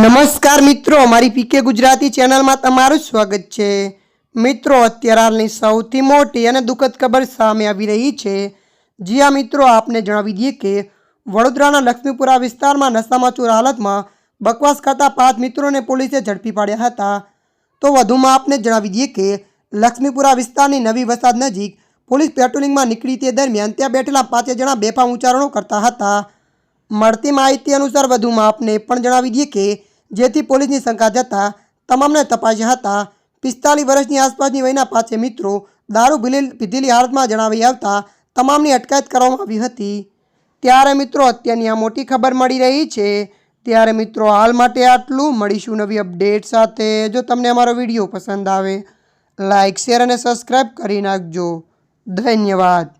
નમસ્કાર મિત્રો, અમારી પીકે ગુજરાતી ચેનલમાં તમારું સ્વાગત છે. મિત્રો, અત્યારે હાલની સૌથી મોટી અને દુઃખદ ખબર સામે આવી રહી છે. જી આ મિત્રો, આપને જણાવી દઈએ કે વડોદરાના લક્ષ્મીપુરા વિસ્તારમાં નશામાં ચોર હાલતમાં બકવાસ કરતા પાંચ મિત્રોને પોલીસે ઝડપી પાડ્યા હતા. તો વધુમાં આપને જણાવી દઈએ કે લક્ષ્મીપુરા વિસ્તારની નવી વસાદ નજીક પોલીસ પેટ્રોલિંગમાં નીકળી તે દરમિયાન ત્યાં બેઠેલા પાંચે જણા બેફામ ઉચ્ચારણો કરતા હતા. મળતી માહિતી અનુસાર વધુમાં આપને પણ જણાવી દઈએ કે જેથી પોલીસની શંકા જતાં તમામને તપાસ્યા હતા. પિસ્તાલીસ વર્ષની આસપાસની વયના પાંચે મિત્રો દારૂ ભીલી પીધેલી હાલતમાં જણાવી આવતા તમામની અટકાયત કરવામાં આવી હતી. ત્યારે મિત્રો અત્યારની આ મોટી ખબર મળી રહી છે. ત્યારે મિત્રો હાલ માટે આટલું. મળીશું નવી અપડેટ સાથે. જો તમને અમારો વીડિયો પસંદ આવે લાઇક શેર અને સબસ્ક્રાઈબ કરી નાખજો. ધન્યવાદ.